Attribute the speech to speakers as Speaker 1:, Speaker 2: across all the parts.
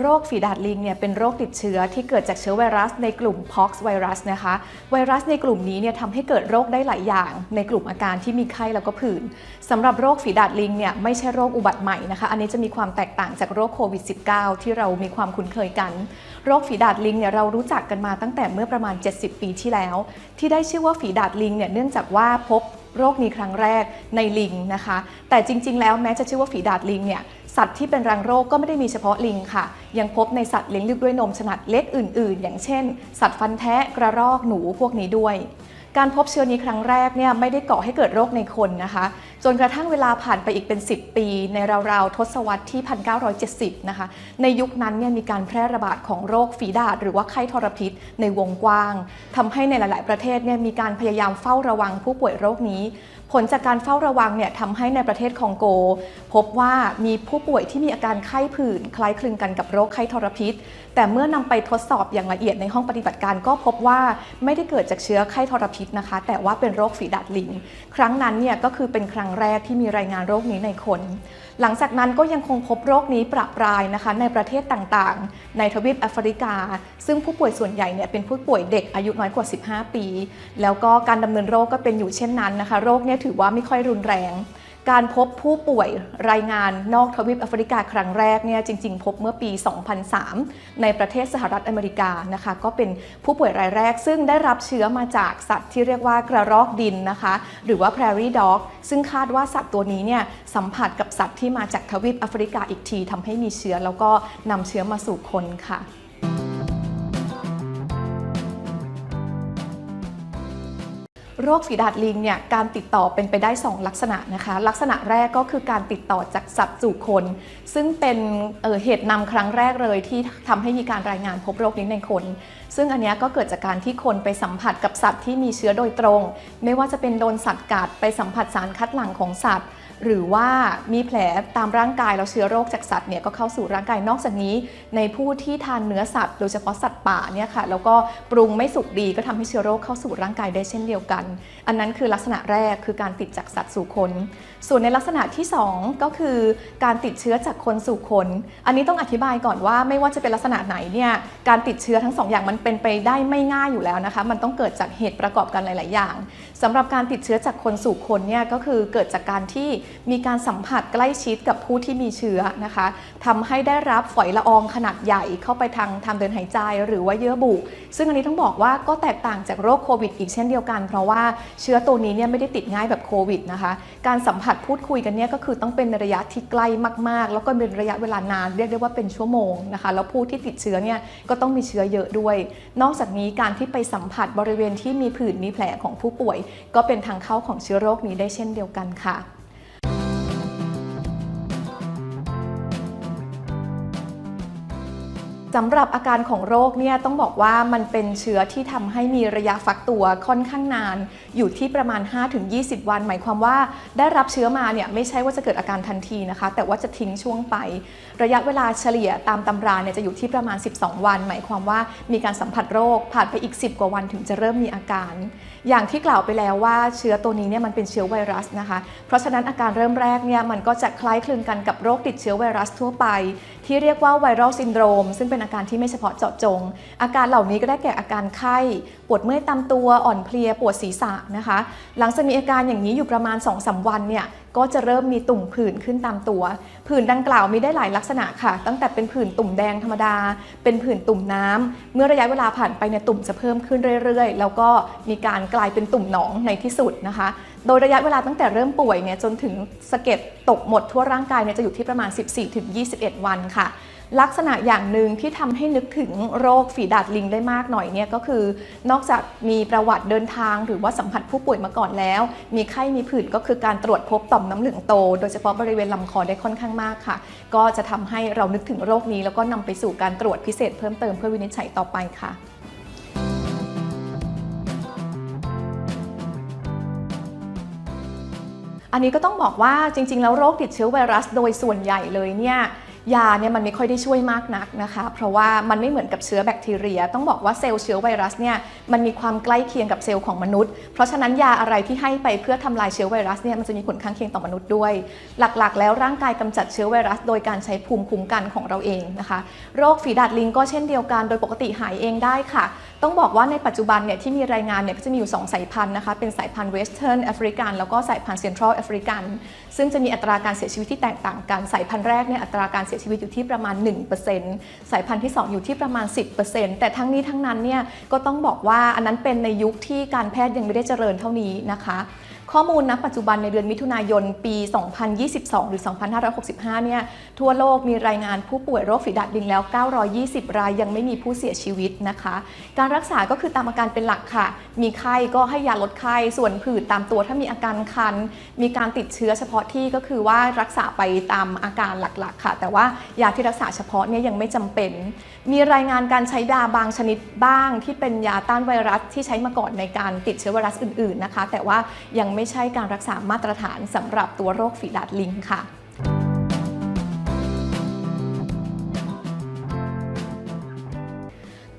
Speaker 1: โรคฝีดาดลิงเนี่ยเป็นโรคติดเชื้อที่เกิดจากเชื้อไวรัสในกลุ่ม pox ไวรัสนะคะ ไวรัสในกลุ่มนี้เนี่ยทำให้เกิดโรคได้หลายอย่าง ในกลุ่มอาการที่มีไข้แล้วก็ผื่นสำหรับโรคฝีดาดลิงเนี่ยไม่ใช่โรคอุบัติใหม่นะคะ อันนี้จะมีความแตกต่างจากโรคโควิด -19 ที่เรามีความคุ้นเคยกัน โรคฝีดาดลิงเนี่ยเรารู้จักกันมาตั้งแต่เมื่อประมาณ 70 ปีที่แล้ว ที่ได้ชื่อว่าฝีดาดลิงเนี่ยเนื่องจากว่าพบโรคนี้ครั้งแรกในลิงนะคะ แต่จริง ๆ แล้วแม้จะชื่อว่าฝีดาดลิงเนี่ย สัตว์ที่เป็นรังโรคก็ไม่ได้มีเฉพาะลิงค่ะ ยังพบในสัตว์เลี้ยงลูกด้วยนมขนาดเล็กอื่น ๆ อย่างเช่น สัตว์ฟันแทะกระรอกหนูพวกนี้ด้วย การพบเชื้อนี้ครั้งแรกเนี่ยไม่ได้ก่อให้เกิดโรคในคนนะคะจนกระทั่งเวลาผ่านไปอีกเป็น 10 ปี ในราวๆทศวรรษที่ 1970 นะคะ ในยุคนั้นเนี่ยมีการแพร่ระบาดของโรคฝีดาษหรือว่าไข้ทรพิษในวงกว้างทำให้ในหลาย ๆ ประเทศเนี่ยมีการพยายามเฝ้าระวังผู้ป่วยโรคนี้ ผลจากการเฝ้าระวังเนี่ยทำให้ในประเทศคองโก พบว่ามีผู้ป่วยที่มีอาการไข้ผื่นคล้ายคลึงกันกับโรคไข้ทรพิษ แต่เมื่อนำไปทดสอบอย่างละเอียดในห้องปฏิบัติการก็พบว่าไม่ได้เกิดจากเชื้อไข้ทรพิษนะคะ แต่ว่าเป็นโรคฝีดาดลิง ครั้งนั้นเนี่ยก็คือเป็นครั้งแรกที่มีรายงานโรคนี้ในคน หลังจากนั้นก็ยังคงพบโรคนี้ประปรายนะคะในประเทศต่างๆ ในทวีปแอฟริกา ซึ่งผู้ป่วยส่วนใหญ่เนี่ยเป็นผู้ป่วยเด็กอายุน้อยกว่า 15 ปี แล้วก็การดำเนินโรคก็เป็นอยู่เช่นนั้นนะคะ โรคเนี่ยถือว่าไม่ค่อยรุนแรง การพบผู้ป่วยรายงานนอกทวีปแอฟริกาครั้งแรกเนี่ยจริง ๆ พบเมื่อปี 2003 ในประเทศสหรัฐอเมริกานะคะก็เป็นผู้ป่วยรายแรก ซึ่งได้รับเชื้อมาจากสัตว์ที่เรียกว่ากระรอกดินนะคะ หรือว่า prairie dog ซึ่งคาดว่าสัตว์ตัวนี้เนี่ยสัมผัสกับสัตว์ที่มาจากทวีปแอฟริกาอีกทีทำให้มีเชื้อแล้วก็นำเชื้อมาสู่คนค่ะ โรคฝีดาดลิงเนี่ยการติดต่อเป็นไปได้ 2 ลักษณะนะคะ ลักษณะแรกก็คือการติดต่อจากสัตว์สู่คน ซึ่งเป็นเออเหตุนำครั้งแรกเลยที่ทำให้มีการรายงานพบโรคนี้ในคน ซึ่งอันนี้ก็เกิดจากการที่คนไปสัมผัสกับสัตว์ที่มีเชื้อโดยตรง ไม่ว่าจะเป็นโดนสัตว์กัดไปสัมผัสสารคัดหลั่งของสัตว์ หรือว่ามีแผลตามร่างกายแล้วเชื้อโรคจากสัตว์เนี่ยก็เข้าสู่ร่างกายนอกจากนี้ ในผู้ที่ทานเนื้อสัตว์โดยเฉพาะสัตว์ป่าเนี่ยค่ะแล้วก็ปรุงไม่สุกดีก็ทำให้เชื้อโรคเข้าสู่ร่างกายได้เช่นเดียวกัน อันนั้นคือลักษณะแรกคือการติดจากสัตว์สู่คน ส่วนในลักษณะที่ 2 ก็คือการติดเชื้อจากคนสู่คน อันนี้ต้องอธิบายก่อนว่าไม่ว่าจะเป็นลักษณะไหนเนี่ยการติดเชื้อทั้งสองอย่างมันเป็นไปได้ไม่ง่ายอยู่แล้วนะคะมันต้องเกิดจากเหตุประกอบกันหลาย ๆ อย่างสำหรับการติดเชื้อจากคนสู่คนเนี่ยก็คือเกิดจากการที่มีการสัมผัสใกล้ชิดกับผู้ที่มีเชื้อนะคะทำให้ได้รับฝอยละอองขนาดใหญ่เข้าไปทางทางเดินหายใจ หรือว่าเยื่อบุ ซึ่งอันนี้ต้องบอกว่าก็แตกต่างจากโรคโควิดอีกเช่นเดียวกัน เพราะว่าเชื้อตัวนี้เนี่ยไม่ได้ติดง่ายแบบโควิดนะคะการสัมผัสพูดคุยกันเนี่ยก็คือต้องเป็นในระยะที่ใกล้มากๆ แล้วก็เป็นระยะเวลานานเรียกได้ว่าเป็นชั่วโมงนะคะแล้วผู้ที่ติดเชื้อเนี่ยก็ต้องมีเชื้อเยอะด้วย นอกจากนี้การที่ไปสัมผัสบริเวณที่มีผื่นมีแผลของผู้ป่วย ก็เป็นทางเข้าของเชื้อโรคนี้ได้เช่นเดียวกันค่ะ สำหรับอาการของโรคเนี่ยต้องบอกว่ามันเป็นเชื้อที่ทำให้มีระยะฟักตัวค่อนข้างนาน อยู่ที่ประมาณ 5-20 วัน หมายความว่าได้รับเชื้อมาเนี่ยไม่ใช่ว่าจะเกิดอาการทันทีนะคะ แต่ว่าจะทิ้งช่วงไป ระยะเวลาเฉลี่ยตามตำราเนี่ยจะอยู่ที่ประมาณ 12 วัน หมายความว่ามีการสัมผัสโรคผ่านไปอีก 10 กว่าวันถึงจะเริ่มมีอาการอย่างที่กล่าวไปแล้วว่าเชื้อตัวนี้เนี่ยมันเป็นเชื้อไวรัสนะคะ เพราะฉะนั้นอาการเริ่มแรกเนี่ยมันก็จะคล้ายคลึงกันกับโรคติดเชื้อไวรัสทั่วไป ที่เรียกว่าไวรัลซินโดรม ซึ่งเป็นอาการที่ไม่เฉพาะเจาะจง อาการเหล่านี้ก็ได้แก่อาการไข้ ปวดเมื่อยตามตัวอ่อนเพลียปวดศีรษะนะคะ หลังจากมีอาการอย่างนี้อยู่ประมาณ2-3วันเนี่ย ก็จะเริ่มมีตุ่มผื่นขึ้นตามตัว ผื่นดังกล่าวมีได้หลายลักษณะค่ะ ตั้งแต่เป็นผื่นตุ่มแดงธรรมดา เป็นผื่นตุ่มน้ำเมื่อระยะเวลาผ่านไปเนี่ยตุ่มจะเพิ่มขึ้นเรื่อยๆ แล้วก็มีการกลายเป็นตุ่มหนองในที่สุดนะคะ โดยระยะเวลาตั้งแต่เริ่มป่วยเนี่ยจนถึงสะเก็ดตกหมดทั่วร่างกายเนี่ยจะอยู่ที่ประมาณ 14-21 วันค่ะ ลักษณะอย่างหนึ่งที่ทำให้นึกถึงโรคฝีดาดลิงได้มากหน่อยเนี่ยก็คือ นอกจากมีประวัติเดินทาง หรือว่าสัมผัสผู้ป่วยมาก่อนแล้ว มีไข้มีผื่นก็คือการตรวจพบต่อมน้ำเหลืองโต โดยเฉพาะบริเวณลำคอได้ค่อนข้างมากค่ะ ก็จะทำให้เรานึกถึงโรคนี้ แล้วก็นำไปสู่การตรวจพิเศษเพิ่มเติมเพื่อวินิจฉัยต่อไปค่ะอันนี้ก็ต้องบอกว่าจริง ๆ แล้วโรคติดเชื้อไวรัสโดยส่วนใหญ่เลยเนี่ย ยาเนี่ยมันไม่ค่อยได้ช่วยมากนักนะคะ เพราะว่ามันไม่เหมือนกับเชื้อแบคทีเรีย ต้องบอกว่าเซลล์เชื้อไวรัสเนี่ยมันมีความใกล้เคียงกับเซลล์ของมนุษย์ เพราะฉะนั้นยาอะไรที่ให้ไปเพื่อทำลายเชื้อไวรัสเนี่ยมันจะมีผลข้างเคียงต่อมนุษย์ด้วย หลักๆ แล้วร่างกายกำจัดเชื้อไวรัส โดยการใช้ภูมิคุ้มกันของเราเองนะคะ โรคฝีดาดลิงก็เช่นเดียวกัน โดยปกติหายเองได้ค่ะ ต้องบอกว่าในปัจจุบันเนี่ยที่มีรายงานเนี่ยก็จะมีอยู่ 2 สายพันธุ์นะคะเป็นสายพันธุ์เวสเทิร์นแอฟริกันแล้วก็สายพันธุ์เซ็นทรัลแอฟริกันซึ่งจะมีอัตราการเสียชีวิตที่แตกต่างกันสายพันธุ์แรกเนี่ยอัตราการเสียชีวิตอยู่ที่ประมาณ 1%สายพันธุ์ที่ 2 อยู่ที่ประมาณ 10%แต่ทั้งนี้ทั้งนั้นเนี่ยก็ต้องบอกว่าอันนั้นเป็นในยุคที่การแพทย์ยังไม่ได้เจริญเท่านี้นะคะ ข้อมูลณปัจจุบันในเดือนมิถุนายนปี 2022 หรือ 2565 เนี่ย ทั่วโลกมีรายงานผู้ป่วยโรคฝีดาดลิงแล้ว 920 รายยังไม่มีผู้เสียชีวิตนะคะ การรักษาก็คือตามอาการเป็นหลักค่ะ มีไข้ก็ให้ยาลดไข้ ส่วนผื่นตามตัวถ้ามีอาการคัน มีการติดเชื้อเฉพาะที่ก็คือว่ารักษาไปตามอาการหลักๆ ค่ะ แต่ว่ายาที่รักษาเฉพาะเนี่ยยังไม่จำเป็น มีรายงานการใช้ยาบางชนิดบ้าง ที่เป็นยาต้านไวรัสที่ใช้มาก่อนในการติดเชื้อไวรัสอื่นๆนะคะ แต่ว่ายังไม่ใช่การรักษามาตรฐานสำหรับตัวโรคฝีดาดลิงค่ะ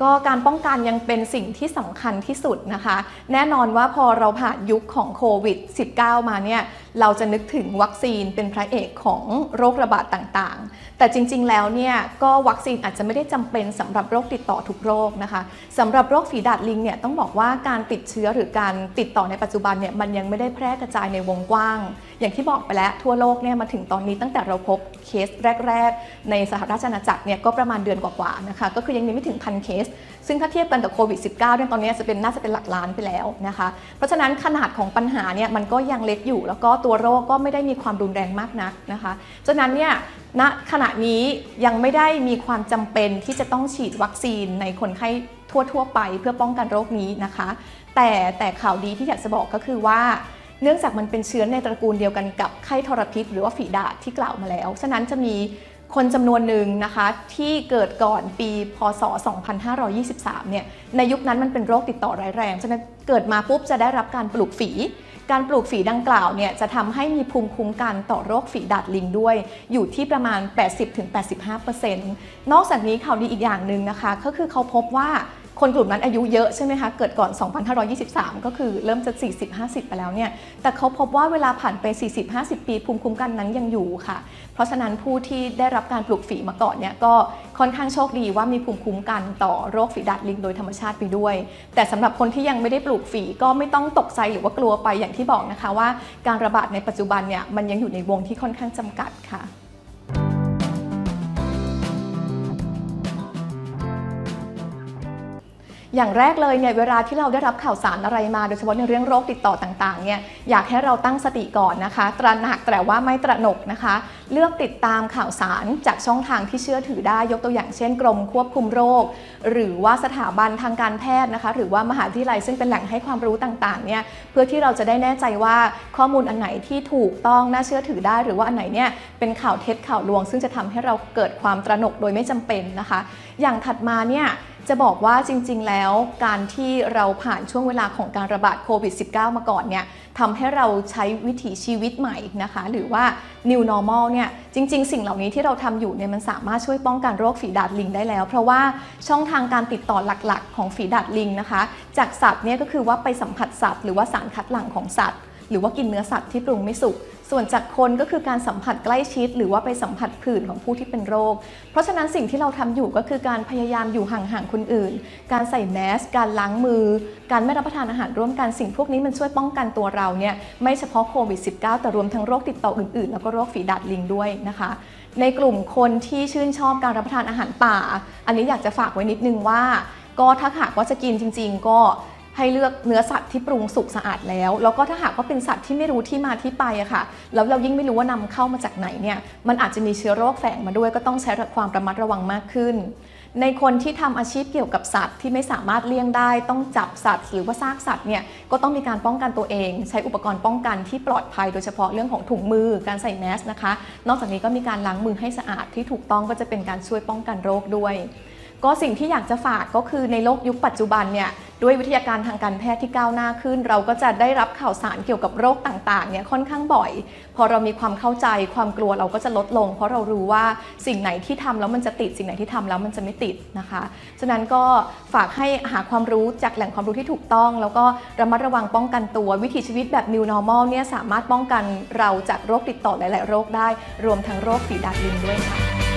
Speaker 1: ก็การป้องกันยังเป็นสิ่งที่สำคัญที่สุดนะคะ แน่นอนว่าพอเราผ่านยุคของโควิด -19 มาเนี่ย เราจะนึกถึงวัคซีนเป็นพระเอกของโรคระบาดต่างๆ แต่จริงๆ แล้วเนี่ยก็วัคซีนอาจจะไม่ได้จำเป็นสำหรับโรคติดต่อทุกโรคนะคะสำหรับโรคฝีดาดลิงเนี่ยต้องบอกว่าการติดเชื้อหรือการติดต่อในปัจจุบันเนี่ยมันยังไม่ได้แพร่กระจายในวงกว้าง อย่างที่บอกไปแล้วทั่วโลกเนี่ยมาถึงตอนนี้ตั้งแต่เราพบเคสแรก ๆ ในสหราชอาณาจักรเนี่ยก็ประมาณเดือนกว่าๆนะคะก็คือยังมีไม่ถึงพันเคส ซึ่งถ้าเทียบกันกับโควิด -19 เนี่ยตอนนี้จะเป็นน่าจะเป็นหลักล้านไปแล้วนะคะเพราะฉะนั้นขนาดของปัญหาเนี่ยมันก็ยังเล็กอยู่แล้วก็ตัวโรคก็ไม่ได้มีความรุนแรงมากนักนะคะฉะนั้นเนี่ยณขณะนี้ยังไม่ได้มีความจำเป็นที่จะต้องฉีดวัคซีนในคนไข้ทั่ว ๆ ไปเพื่อป้องกันโรคนี้นะคะ แต่แต่ข่าวดีที่อยากจะบอกก็คือว่าเนื่องจากมันเป็นเชื้อในตระกูลเดียวกันกับไข้ทรพิษ หรือว่าฝีดาษที่กล่าวมาแล้ว ฉะนั้นจะมีคนจำนวนหนึ่งนะคะที่เกิดก่อนปีพศ 2523 เนี่ยในยุคนั้นมันเป็นโรคติดต่อร้ายแรง ฉะนั้นเกิดมาปุ๊บจะได้รับการปลูกฝี การปลูกฝีดังกล่าวเนี่ยจะทำให้มีภูมิคุ้มกันต่อโรคฝีดาดลิงด้วย อยู่ที่ประมาณ 80-85%นอกจากนี้ข่าวดีอีกอย่างหนึ่งนะคะ ก็คือเขาพบว่า คนกลุ่มนั้นอายุเยอะใช่ไหมคะ เกิดก่อน 2523 ก็คือเริ่มจะ 40-50 ไปแล้วเนี่ย แต่เขาพบว่าเวลาผ่านไป 40-50 ปีภูมิคุ้มกันนั้นยังอยู่ค่ะ เพราะฉะนั้นผู้ที่ได้รับการปลูกฝีมาก่อนเนี่ยก็ค่อนข้างโชคดีว่ามีภูมิคุ้มกันต่อโรคฝีดาดลิงโดยธรรมชาติไปด้วย แต่สำหรับคนที่ยังไม่ได้ปลูกฝีก็ไม่ต้องตกใจหรือว่ากลัวไปอย่างที่บอกนะคะว่า การระบาดในปัจจุบันเนี่ยมันยังอยู่ในวงที่ค่อนข้างจำกัดค่ะ อย่างแรกเลยเนี่ยเวลาที่เราได้รับข่าวสารอะไรมา โดยเฉพาะในเรื่องโรคติดต่อต่างๆเนี่ยอยากให้เราตั้งสติก่อนนะคะ ตระหนักแต่ว่าไม่ตระหนกนะคะ เลือกติดตามข่าวสารจากช่องทางที่เชื่อถือได้ยกตัวอย่างเช่นกรมควบคุมโรค หรือว่าสถาบันทางการแพทย์นะคะ หรือว่ามหาวิทยาลัยซึ่งเป็นแหล่งให้ความรู้ต่างๆเนี่ยเพื่อที่เราจะได้แน่ใจว่าข้อมูลอันไหนที่ถูกต้องน่าเชื่อถือได้ หรือว่าอันไหนเนี่ยเป็นข่าวเท็จข่าวลวง ซึ่งจะทำให้เราเกิดความตระหนกโดยไม่จำเป็นนะคะ อย่างถัดมาเนี่ย จะบอกว่าจริง ๆ แล้วการที่เราผ่านช่วงเวลาของการระบาดโควิด -19 มาก่อนเนี่ยทำให้เราใช้วิถีชีวิตใหม่นะคะ หรือว่า new normal เนี่ยจริง ๆ สิ่งเหล่านี้ที่เราทำอยู่เนี่ยมันสามารถช่วยป้องกันโรคฝีดาดลิงได้แล้ว เพราะว่าช่องทางการติดต่อหลักๆ ของฝีดาดลิงนะคะ จากสัตว์เนี่ยก็คือว่าไปสัมผัสสัตว์ หรือว่าสารคัดหลั่งของสัตว์ หรือว่ากินเนื้อสัตว์ที่ปรุงไม่สุก ส่วนจากคนก็คือการสัมผัสใกล้ชิด หรือว่าไปสัมผัสผื่นของผู้ที่เป็นโรค เพราะฉะนั้นสิ่งที่เราทำอยู่ก็คือการพยายามอยู่ห่างๆคนอื่น การใส่แมส การล้างมือ การไม่รับประทานอาหารร่วมกันสิ่งพวกนี้มันช่วยป้องกันตัวเราเนี่ยไม่เฉพาะโควิด -19 แต่รวมทั้งโรคติดต่ออื่นๆ แล้วก็โรคฝีดาดลิงด้วยนะคะ ในกลุ่มคนที่ชื่นชอบการรับประทานอาหารป่า อันนี้อยากจะฝากไว้นิดนึงว่า ก็ถ้าหากว่าจะกินจริง ๆ ก็ ให้เลือกเนื้อสัตว์ที่ปรุงสุกสะอาดแล้ว แล้วก็ถ้าหากว่าเป็นสัตว์ที่ไม่รู้ที่มาที่ไปอะค่ะ แล้วเรายิ่งไม่รู้ว่านำเข้ามาจากไหนเนี่ย มันอาจจะมีเชื้อโรคแฝงมาด้วย ก็ต้องใช้ความระมัดระวังมากขึ้น ในคนที่ทำอาชีพเกี่ยวกับสัตว์ที่ไม่สามารถเลี่ยงได้ ต้องจับสัตว์ หรือว่าซากสัตว์เนี่ย ก็ต้องมีการป้องกันตัวเอง ใช้อุปกรณ์ป้องกันที่ปลอดภัย โดยเฉพาะเรื่องของถุงมือ การใส่แมสนะคะ นอกจากนี้ก็มีการล้างมือให้สะอาดที่ถูกต้องก็จะเป็นการช่วยป้องกันโรคด้วย ก็สิ่งที่อยากจะฝากก็คือในโลกยุคปัจจุบันเนี่ยด้วยวิทยาการทางการแพทย์ที่ก้าวหน้าขึ้น เราก็จะได้รับข่าวสารเกี่ยวกับโรคต่างๆเนี่ยค่อนข้างบ่อย พอเรามีความเข้าใจความกลัวเราก็จะลดลง เพราะเรารู้ว่าสิ่งไหนที่ทำแล้วมันจะติดสิ่งไหนที่ทำแล้วมันจะไม่ติดนะคะฉะนั้นก็ฝากให้หาความรู้จากแหล่งความรู้ที่ถูกต้อง แล้วก็ระมัดระวังป้องกันตัววิถีชีวิตแบบ new normal เนี่ยสามารถป้องกันเราจากโรคติดต่อหลาย ๆ โรคได้ รวมทั้งโรคฝีดาดลิงด้วยค่ะ